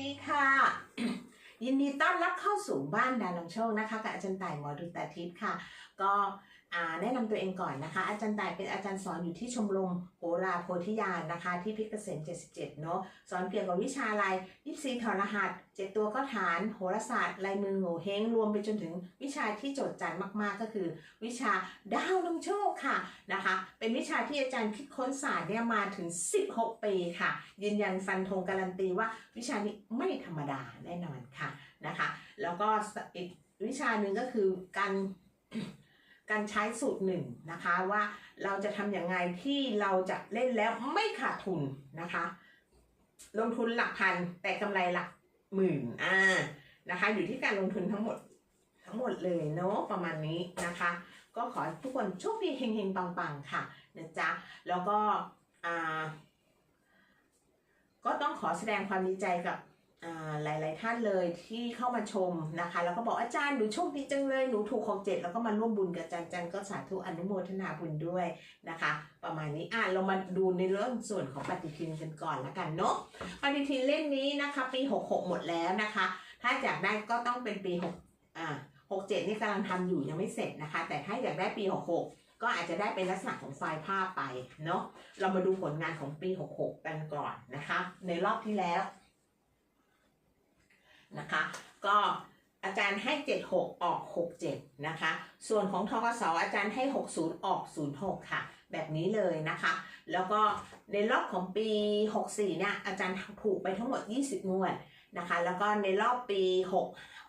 ดีค่ะ ยินดีต้อนรับเข้าสู่บ้านดานำโชคนะคะกับอาจารย์ต่ายหมอดูตาทิพย์ค่ะ ก็ แนะนำตัวเองก่อนนะคะ อาจารย์ตายเป็นอาจารย์สอนอยู่ที่ชมรมโหราโพธิญาณนะคะ ที่พิกเกษม77 เนาะสอนเกี่ยวกับวิชาอะไรยิปซีถอดรหัสเจ็ดตัวก็ฐานโหราศาสตร์ลายมือโง่เฮงรวมไปจนถึงวิชาที่โจทย์จันมากๆก็คือ วิชาดาวนำโชคค่ะนะคะ เป็นวิชาที่อาจารย์คิดค้นศาสตร์เนี่ยมาถึง 16 ปีค่ะ ยืนยันฟันธงการันตีว่าวิชานี้ไม่ธรรมดาแน่นอนค่ะนะคะ แล้วก็อีกวิชาหนึ่งก็คือการ การใช้สูตรหนึ่งนะคะว่าเราจะทำอย่างไงที่เราจะเล่นแล้วไม่ขาดทุนนะคะ ลงทุนหลักพันแต่กำไรหลักหมื่นอ่านะคะ อยู่ที่การลงทุนทั้งหมดทั้งหมดเลยเนาะประมาณนี้นะคะ ก็ขอทุกคนโชคดีเฮงๆปังๆค่ะนะจ๊ะแล้วก็อ่าก็ต้องขอแสดงความดีใจกับ หลาย ๆ ท่านเลยที่เข้ามาชมนะคะ แล้วก็บอกอาจารย์หนูโชคดีจังเลยหนูถูกของเจ็ดแล้วก็มาร่วมบุญกับอาจารย์จันก็สาธุอนุโมทนาบุญด้วยนะคะ ประมาณนี้อะเรามาดูในเรื่องส่วนของปฏิทินกันก่อนละกันเนาะปฏิทินเล่มนี้นะคะปี 66 หมดแล้วนะคะ ถ้าอยากได้ก็ต้องเป็นปี6อ่า67 นี่กำลังทำอยู่ยังไม่เสร็จนะคะ แต่ถ้าอยากได้ปี 66 ก็อาจจะได้เป็นลักษณะของไฟล์ภาพไปเนาะเรามาดูผลงานของปี 66 กันก่อนนะคะ ในรอบที่แล้ว นะคะ ก็อาจารย์ให้ 76 ออก 67 นะคะ ส่วนของทกศอาจารย์ให้ 60 ออก 06 ค่ะ แบบนี้เลยนะคะ แล้วก็ในรอบของปี 64 เนี่ยอาจารย์ถูกไปทั้งหมด 20 งวดนะคะ แล้วก็ในรอบปี 6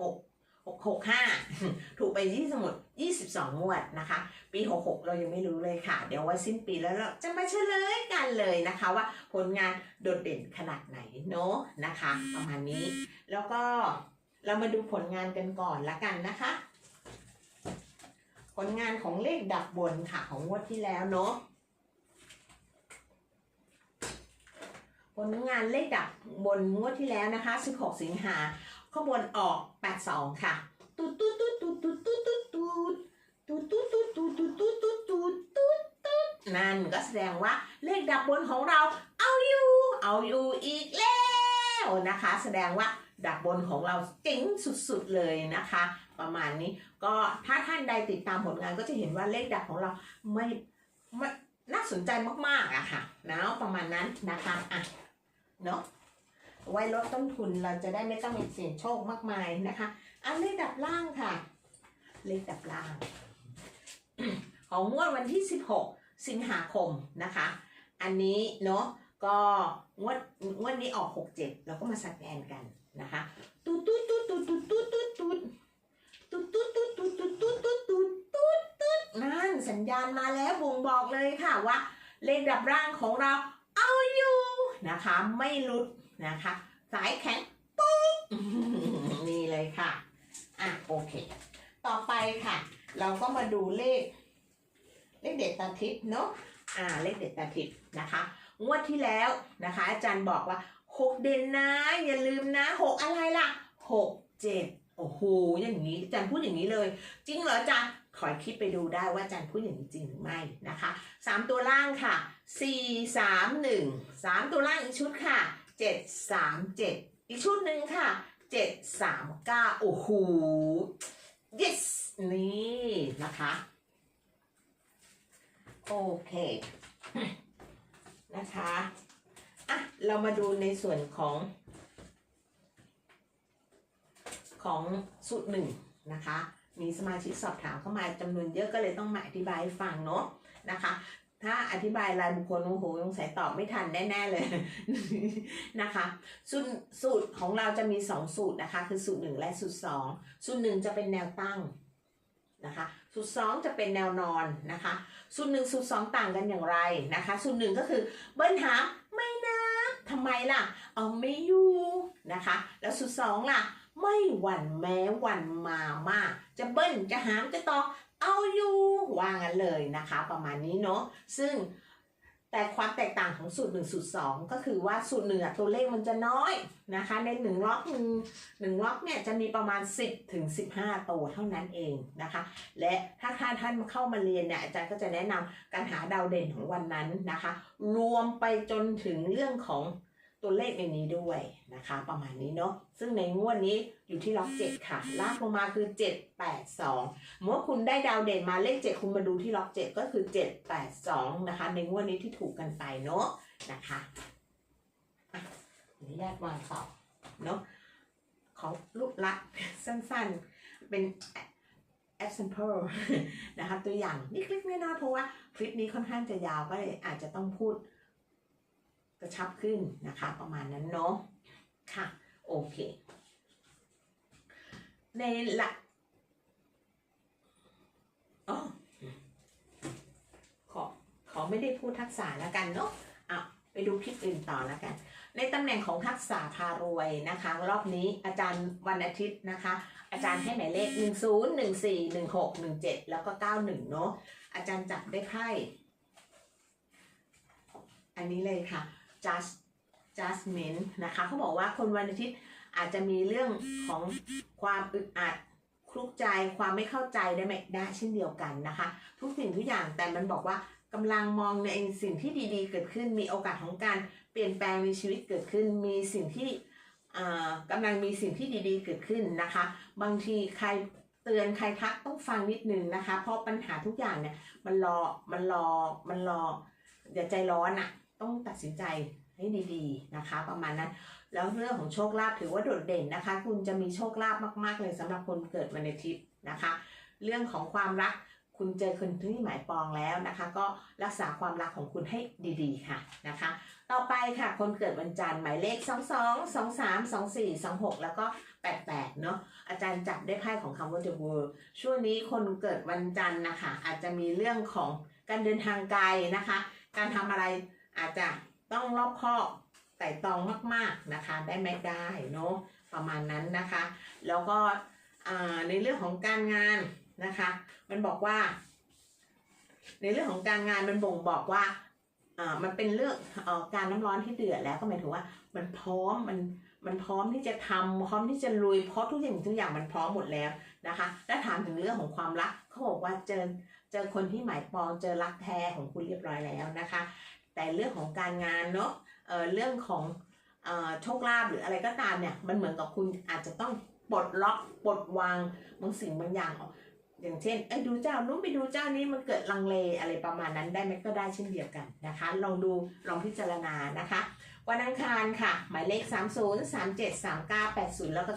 6 6 65 ถูกไปที่สมุด 22งวดนะคะ ปี 66 เรายังไม่รู้เลยค่ะ เดี๋ยวไว้สิ้นปีแล้วเราจะมาเฉลยกันเลยนะคะว่าผลงานโดดเด่นขนาดไหนเนาะนะคะ ประมาณนี้ แล้วก็เรามาดูผลงานกันก่อนละกันนะคะ ผลงานของเลขดับบนค่ะของงวดที่แล้วเนาะผลงานเลขดับบนงวดที่แล้วนะคะ 16 สิงหา ข้างบนออก 82 ค่ะตูดตูดตูดตูดตูดตูดตูดตูดตูดตูดตูดตูดตูดตูดตูดตูดตูดนั่นก็แสดงว่าเลขดับบนของเราเอาอยู่เอาอยู่อีกแล้วนะคะ แสดงว่าดับบนของเราเจ๋งสุดๆเลยนะคะ ประมาณนี้ก็ถ้าท่านใดติดตามผลงานก็จะเห็นว่าเลขดับของเราไม่ไม่น่าสนใจมากๆอะค่ะนะประมาณนั้นนะคะอะเนาะ ไว้ลดต้นทุนเราจะได้ไม่ต้องมีเสี่ยงโชคมากมายนะคะ อันเลขดับล่างค่ะ เลขดับล่าง ของงวดวันที่ 16 สิงหาคมนะคะ อันนี้เนาะก็งวดงวดนี้ออก 67 เราก็มาสแกนกันนะคะตูดตูดตูดตูดตูดตูดตูดตูดตูดตูดตูดตูดตูดตูดตูดตูดตูดตูดนั่นสัญญาณมาแล้วบ่งบอกเลยค่ะว่า เลขดับร่างของเราเอาอยู่นะคะ ไม่หลุด นะคะ สายแข็งปุ๊บนี่เลยค่ะ อะโอเค ต่อไปค่ะ เราก็มาดูเลข เลขเด็ดตาทิพย์เนาะอ่าเลขเด็ดตาทิพย์นะคะงวดที่แล้วนะคะ อาจารย์บอกว่าหกเด่นนะอย่าลืมนะหกอะไรล่ะหกเจ็ดโอ้โหอย่างนี้อาจารย์พูดอย่างนี้เลย จริงเหรออาจารย์ขอคลิปไปดูได้ว่าอาจารย์พูดอย่างนี้จริงหรือไม่นะคะสามตัวล่างค่ะสี่สามหนึ่งสามตัวล่างอีกชุดค่ะ เจ็ดสามเจ็ดอีกชุดหนึ่งค่ะเจ็ดสามเก้าโอ้โห yes นี่นะคะ โอเคนะคะอะเรามาดูในส่วนของ ของสูตรหนึ่งนะคะ มีสมาชิกสอบถามเข้ามาจำนวนเยอะก็เลยต้องมาอธิบายให้ฟังเนาะนะคะ ถ้าอธิบายรายบุคคลโอ้โหสงสัยตอบไม่ทันแน่ๆเลยนะคะสูตรสูตรของเราจะมี 2 สูตรนะคะ คือสูตร 1 และสูตร 2 สูตร 1 จะเป็นแนวตั้งนะคะสูตร 2 จะเป็นแนวนอนนะคะสูตร 1 สูตร 2 ต่างกันอย่างไรนะคะสูตร 1 ก็คือเบิ้ลหามไม่นะทำไมล่ะ เอาไม่อยู่นะคะ แล้วสูตร 2 ล่ะไม่หวั่นแม้หวั่นมามาก จะเบิ้ลจะหามจะต่อ เอาอยู่วางกันเลยนะคะ ประมาณนี้เนาะซึ่งแต่ความแตกต่างของสูตร1สูตร2ก็คือว่าสูตรหนึ่งตัวเลขมันจะน้อยนะคะ ในหนึ่งล็อกหนึ่งหนึ่งล็อกเนี่ยจะมีประมาณ 10ถึง15 ตัวเท่านั้นเองนะคะ และถ้าท่านท่านเข้ามาเรียนเนี่ยอาจารย์ก็จะแนะนำการหาดาวเด่นของวันนั้นนะคะ รวมไปจนถึงเรื่องของ ตัวเลขในนี้ด้วยนะคะ ประมาณนี้เนาะซึ่งในงวดนี้อยู่ที่ล็อกเจ็ดค่ะ ลากลงมาคือเจ็ดแปดสองเมื่อคุณได้ดาวเด่นมาเลขเจ็ดคุณมาดูที่ล็อกเจ็ดก็คือเจ็ดแปดสองนะคะ ในงวดนี้ที่ถูกกันไปเนาะนะคะอะขออนุญาตวางต่อเนาะขอรูปลักษณ์สั้นๆ เป็น example นะคะตัวอย่างนิดๆน้อยๆเพราะว่าคลิปนี้ค่อนข้างจะยาวก็เลยอาจจะต้องพูด กระชับขึ้นนะคะ ประมาณนั้นเนาะค่ะ โอเค ในหลักอ๋อขอขอไม่ได้พูดทักษะแล้วกันเนาะอะไปดูคลิปอื่นต่อแล้วกัน ในตำแหน่งของทักษะพารวยนะคะ รอบนี้อาจารย์วันอาทิตย์นะคะ อาจารย์ให้หมายเลข 1 0 1 4 1 6 1 7 แล้วก็ 91 เนาะอาจารย์จับได้ไพ่อันนี้เลยค่ะ just judgment นะคะเขาบอกว่าคนวันอาทิตย์อาจจะมีเรื่องของความอึดอัดคลุกใจความไม่เข้าใจได้ไหมได้เช่นเดียวกันนะคะ ทุกสิ่งทุกอย่างแต่มันบอกว่ากำลังมองในสิ่งที่ดีๆ เกิดขึ้น มีโอกาสของการเปลี่ยนแปลงในชีวิตเกิดขึ้น มีสิ่งที่อ่ากำลังมีสิ่งที่ดีๆ เกิดขึ้นนะคะ บางทีใครเตือนใครทักต้องฟังนิดนึงนะคะ เพราะปัญหาทุกอย่างเนี่ยมันรอมันรอมันรออย่าใจร้อนอะ่ะ ต้องตัดสินใจให้ดีๆนะคะ ประมาณนั้น แล้วเรื่องของโชคลาภถือว่าโดดเด่นนะคะ คุณจะมีโชคลาภมาก ๆ เลยสำหรับคนเกิดวันอาทิตย์นะคะ เรื่องของความรักคุณเจอคนที่หมายปองแล้วนะคะ ก็รักษาความรักของคุณให้ดีๆค่ะนะคะ ต่อไปค่ะคนเกิดวันจันทร์หมายเลข 2 2 2 3 2 4 2 6 แล้วก็ 88 เนาะอาจารย์จับได้ไพ่ของคำว่า the world ช่วงนี้คนเกิดวันจันทร์นะคะอาจจะมีเรื่องของการเดินทางไกลนะคะ การทำอะไร อาจจะต้องรอบคอบไต่ตองมากๆนะคะ ได้ไม่ได้เนาะประมาณนั้นนะคะ แล้วก็ในเรื่องของการงานนะคะ มันบอกว่า ในเรื่องของการงานมันบ่งบอกว่ามันเป็นเรื่องอการน้ำร้อนที่เดือดแล้วก็หมายถึงว่า มันพร้อมมันมันพร้อมที่จะทำพร้อมที่จะลุยเพราะทุกอย่างทุกอย่างมันพร้อมหมดแล้วนะคะและถามถึงเรื่องของความรักเขาบอกว่าเจอเจอคนที่หมายปองเจอรักแท้ของคุณเรียบร้อยแล้วนะคะ แต่เรื่องของการงานเนาะเเรื่องของโชคลาภหรืออะไรก็ตามเนี่ยมันเหมือนกับคุณอาจจะต้องปลดล็อกปลดวางบางสิ่งบางอย่างออกอย่างเช่นเอ้ดูเจ้านู้นไปดูเจ้านี้มันเกิดลังเลอะไรประมาณนั้นได้ไหมก็ได้เช่นเดียวกันนะคะ ลองดูลองพิจารณานะคะ วันอังคารค่ะ หมายเลข 30 37 39 80 แล้วก็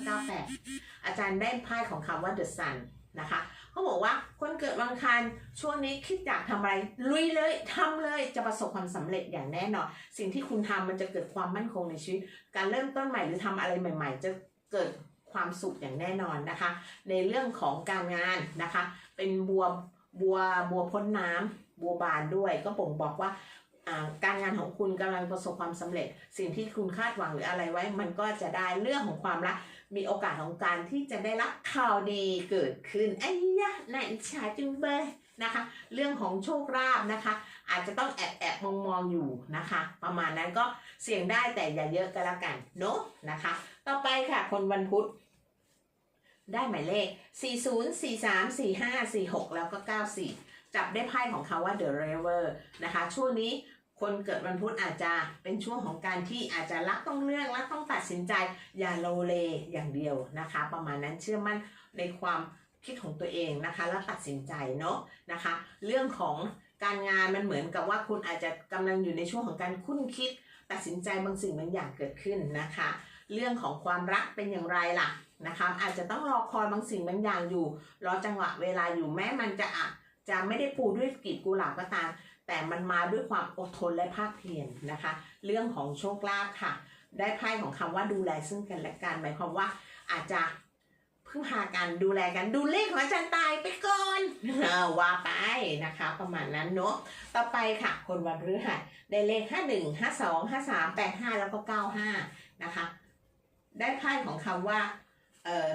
98 อาจารย์ได้ไพ่ของคำว่า the sun นะคะเขาบอกว่าคนเกิดวันอังคารช่วงนี้คิดอยากทำอะไรลุยเลยทำเลยจะประสบความสำเร็จอย่างแน่นอนสิ่งที่คุณทำมันจะเกิดความมั่นคงในชีวิต การเริ่มต้นใหม่หรือทำอะไรใหม่ ๆ จะเกิดความสุขอย่างแน่นอนนะคะ ในเรื่องของการงานนะคะ เป็นบัวบัวบัวพ้นน้ำบัวบานด้วยก็บ่งบอกว่า การงานของคุณกำลังประสบความสำเร็จ สิ่งที่คุณคาดหวังหรืออะไรไว้ มันก็จะได้เรื่องของความรัก มีโอกาสของการที่จะได้รับข่าวดีเกิดขึ้นไอ้ยะน่าอิจฉาจุงเบยนะคะ เรื่องของโชคลาภนะคะ อาจจะต้องแอบแอบมองมองอยู่นะคะ ประมาณนั้นก็เสี่ยงได้แต่อย่าเยอะก็แล้วกันเนาะนะคะ ต่อไปค่ะคนวันพุธได้หมายเลข 40 43 45 46 แล้วก็ 94 จับได้ไพ่ของเขาว่า The River นะคะ ช่วงนี้ คนเกิดวันพุธอาจจะเป็นช่วงของการที่อาจจะรักต้องเลือกและต้องตัดสินใจ อย่าโลเลอย่างเดียวนะคะ ประมาณนั้นเชื่อมั่นในความคิดของตัวเองนะคะ แล้วตัดสินใจเนาะนะคะ เรื่องของการงานมันเหมือนกับว่าคุณอาจจะกำลังอยู่ในช่วงของการคุ้นคิด ตัดสินใจบางสิ่งบางอย่างเกิดขึ้นนะคะ เรื่องของความรักเป็นอย่างไรล่ะนะคะอาจจะต้องรอคอยบางสิ่งบางอย่างอยู่รอจังหวะเวลาอยู่แม้มันจะอะจะไม่ได้ปูด้วยกลีบกุหลาบก็ตาม แต่มันมาด้วยความอดทนและภาคเพียรนะคะ เรื่องของโชคลาภค่ะ ได้ไพ่ของคำว่าดูแลซึ่งกันและกันหมายความว่าอาจจะพึ่งพากันดูแลกันดูเลขของอาจารย์ตายไปก่อนอว่าไปนะคะ ประมาณนั้นเนาะต่อไปค่ะ คนวันพฤหัสได้เลข 51 52 53 85 แล้วก็ 95 นะคะ ได้ไพ่ของคำว่า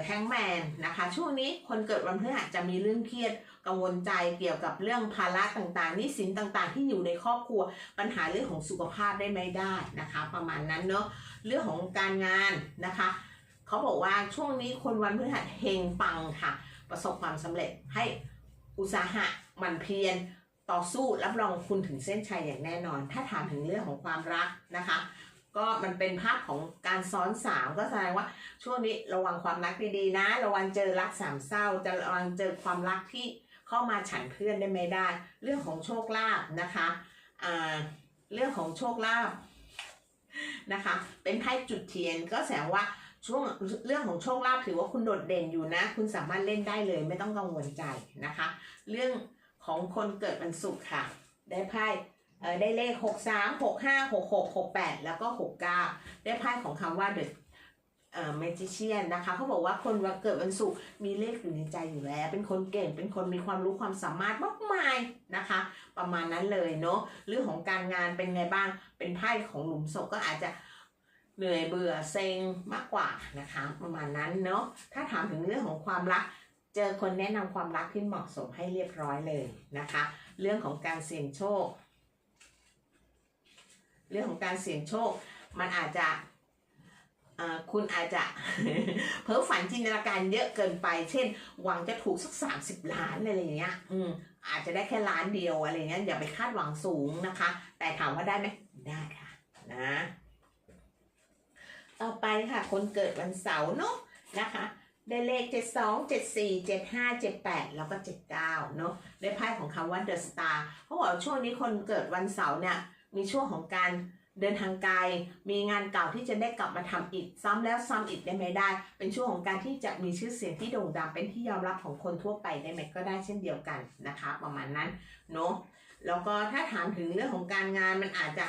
แฮงแมนนะคะช่วงนี้คนเกิดวันพฤหัสจะมีเรื่องเครียดกังวลใจเกี่ยวกับเรื่องภาระต่างๆหนี้สินต่างๆ ที่อยู่ในครอบครัว ปัญหาเรื่องของสุขภาพได้ไม่ได้นะคะ ประมาณนั้นเนาะเรื่องของการงานนะคะเขาบอกว่าช่วงนี้คนวันพฤหัสเฮงปังค่ะ ประสบความสำเร็จให้อุตสาหะมันเพียรต่อสู้รับรองคุณถึงเส้นชัยอย่างแน่นอน ถ้าถามถึงเรื่องของความรักนะคะ ก็มันเป็นภาพของการซ้อนสามก็แสดงว่าช่วงนี้ระวังความรักดีๆนะ ระวังเจอรักสามเศร้า จะระวังเจอความรักที่เข้ามาฉันเพื่อนได้ไม่ได้ เรื่องของโชคลาภนะคะอ่าเรื่องของโชคลาภนะคะ เป็นไพ่จุดเทียนก็แสดงว่าช่วงเรื่องของโชคลาภถือว่าคุณโดดเด่นอยู่นะ คุณสามารถเล่นได้เลยไม่ต้องกังวลใจนะคะ เรื่องของคนเกิดวันศุกร์ค่ะ ได้ไพ่ ได้เลข 6 3 6 5 6 6 6 8 แล้วก็ 69 ได้ไพ่ของคำว่า the เอ่อ magician นะคะเขาบอกว่าคนวันเกิดวันศุกร์มีเลขอยู่ในใจอยู่แล้ว เป็นคนเก่งเป็นคนมีความรู้ความสามารถมากมายนะคะ ประมาณนั้นเลยเนาะเรื่องของการงานเป็นไงบ้างเป็นไพ่ของหลุมศพก็อาจจะเหนื่อยเบื่อเซ็งมากกว่านะคะ ประมาณนั้นเนาะถ้าถามถึงเรื่องของความรัก เจอคนแนะนำความรักที่เหมาะสมให้เรียบร้อยเลยนะคะ เรื่องของการเสี่ยงโชค เรื่องของการเสี่ยงโชค มันอาจจะคุณอาจจะเพ้อฝันจินตนาการเยอะเกินไป เช่น หวังจะถูกสัก 30 ล้านอะไรอย่างเงี้ย อืมอาจจะได้แค่ล้านเดียวอะไรเงี้ยอย่าไปคาดหวังสูงนะคะ แต่ถามว่าได้ไหมได้ค่ะนะ ต่อไปค่ะ คนเกิดวันเสาร์เนาะนะคะ ได้เลข 72 74 75 78 แล้วก็ 79เนาะได้ไพ่ของคำว่า The Star เพราะว่าช่วงนี้คนเกิดวันเสาร์เนี่ย มีช่วงของการเดินทางไกล มีงานเก่าที่จะได้กลับมาทำอีก ซ้ำแล้วซ้ำอีกได้ไหมได้ เป็นช่วงของการที่จะมีชื่อเสียงที่โด่งดังเป็นที่ยอมรับของคนทั่วไปได้ไหมก็ได้เช่นเดียวกันนะคะ ประมาณนั้นเนาะแล้วก็ถ้าถามถึงเรื่องของการงานมันอาจจะ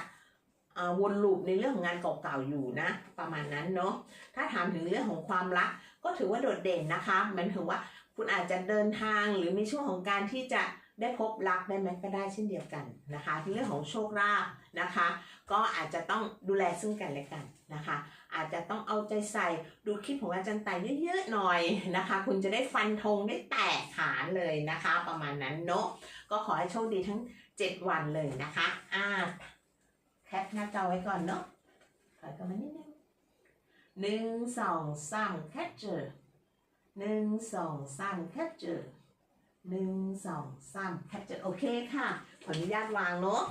วนลูปในเรื่องของงานเก่าๆอยู่นะ ประมาณนั้นเนาะถ้าถามถึงเรื่องของความรัก ก็ถือว่าโดดเด่นนะคะหมันถึงว่าคุณอาจจะเดินทางหรือมีช่วงของการที่จะ ได้พบรักได้ไหมก็ได้เช่นเดียวกันนะคะเรื่องของโชคลาภนะคะ ก็อาจจะต้องดูแลซึ่งกันและกันนะคะ อาจจะต้องเอาใจใส่ดูคลิปของอาจารย์ไต่เยอะๆหน่อยนะคะ คุณจะได้ฟันธงได้แตกขานเลยนะคะ ประมาณนั้นเนาะก็ขอให้โชคดีทั้ง 7 วันเลยนะคะอ่าแคปหน้าจอไว้ก่อนเนาะถอยกลันมานิดนึงหนึ่งสองสามแคปเจอร์หนึ่งสองสามแคปเจอร์ หนึ่งสองสามแคปเจอร์โอเคค่ะ ขออนุญาตวางเนาะ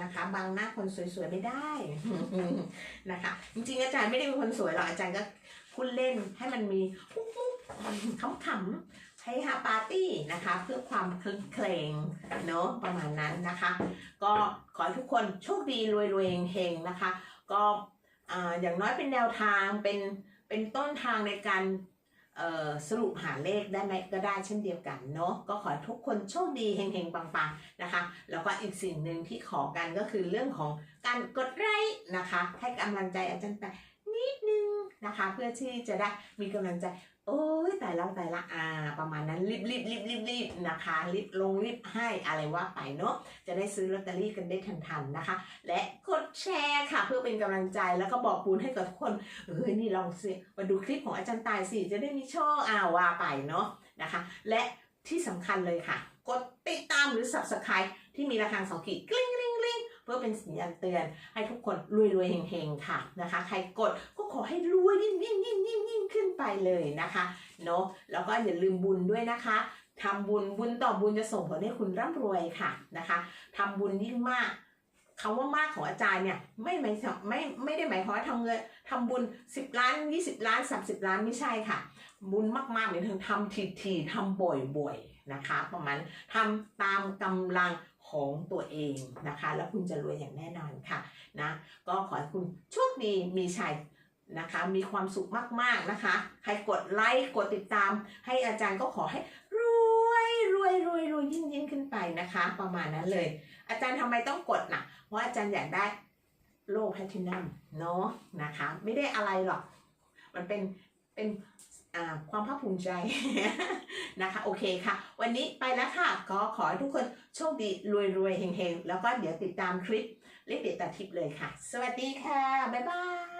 นะคะบังหน้าคนสวยๆไม่ได้นะคะ จริงๆอาจารย์ไม่ได้เป็นคนสวยหรอกอาจารย์ก็พูดเล่นให้มันมีปุ๊บๆขำๆให้ฮาปาร์ตี้นะคะ เพื่อความคลึกเคลงเนาะประมาณนั้นนะคะ ก็ขอให้ทุกคนโชคดีรวยๆเฮงๆนะคะ ก็อ่าอย่างน้อยเป็นแนวทางเป็นเป็นต้นทางในการ สรุปหาเลขได้ไหมก็ได้เช่นเดียวกันเนาะก็ขอทุกคนโชคดีเฮงๆปังๆนะคะ แล้วก็อีกสิ่งหนึ่งที่ขอกันก็คือเรื่องของการกดไลค์นะคะ ให้กำลังใจอาจารย์แปนิดนึงนะคะ เพื่อที่จะได้มีกำลังใจ โอ้ยแต่ละแต่ละอ่า ประมาณนั้นรีบรีบรีบรีบรีบนะคะรีบลงรีบให้อะไรว่าไปเนาะจะได้ซื้อลอตเตอรี่กันได้ทันๆนะคะ และกดแชร์ค่ะ เพื่อเป็นกำลังใจแล้วก็บอกบุญให้กับทุกคนเฮ้ยนี่ลองสิมาดูคลิปของอาจารย์ตายสิจะได้มีโชคอ่าว่าไปเนาะนะคะ และที่สำคัญเลยค่ะ กดติดตามหรือ subscribe ที่มีระฆังสองขีดกริ๊งกริ๊ง พื่อเป็นสัญญาณเตือนให้ทุกคนรวยรวยๆเฮงๆค่ะนะคะ ใครกดก็ขอให้รวยยิ่งยิ่งยิ่งยิ่งยิ่งขึ้นไปเลยนะคะเนาะแล้วก็อย่าลืมบุญด้วยนะคะทำบุญบุญต่อบุญจะส่งผลให้คุณร่ำรวยค่ะนะคะทำบุญยิ่งมากคำว่ามากของอาจารย์เนี่ยไม่หมายถึงไม่ไม่ได้หมายความว่าทำเงินทำบุญ 10 ล้าน 20 ล้าน 30 ล้านไม่ใช่ค่ะ บุญมากๆหมายถึงทำทีๆทำบ่อยๆนะคะประมาณทำตามกำลัง ของตัวเองนะคะ แล้วคุณจะรวยอย่างแน่นอนค่ะนะก็ขอให้คุณโชคดีมีชัยนะคะมีความสุขมากๆนะคะใครกดไลค์กดติดตาม ให้อาจารย์ก็ขอให้รวยรวยรวยรวยยิ่งยิ่งขึ้นไปนะคะ ประมาณนั้นเลย อาจารย์ทำไมต้องกดนะเพราะอาจารย์อยากได้โล่แพทินัมเนาะนะคะ ไม่ได้อะไรหรอก มันเป็นเป็น ความภาคภูมิใจนะคะ โอเคค่ะ วันนี้ไปแล้วค่ะ ก็ขอให้ทุกคนโชคดีรวยรวยเฮงเฮงแล้วก็เดี๋ยวติดตามคลิปเลขเด็ดตาทิปเลยค่ะ สวัสดีค่ะ บ๊ายบาย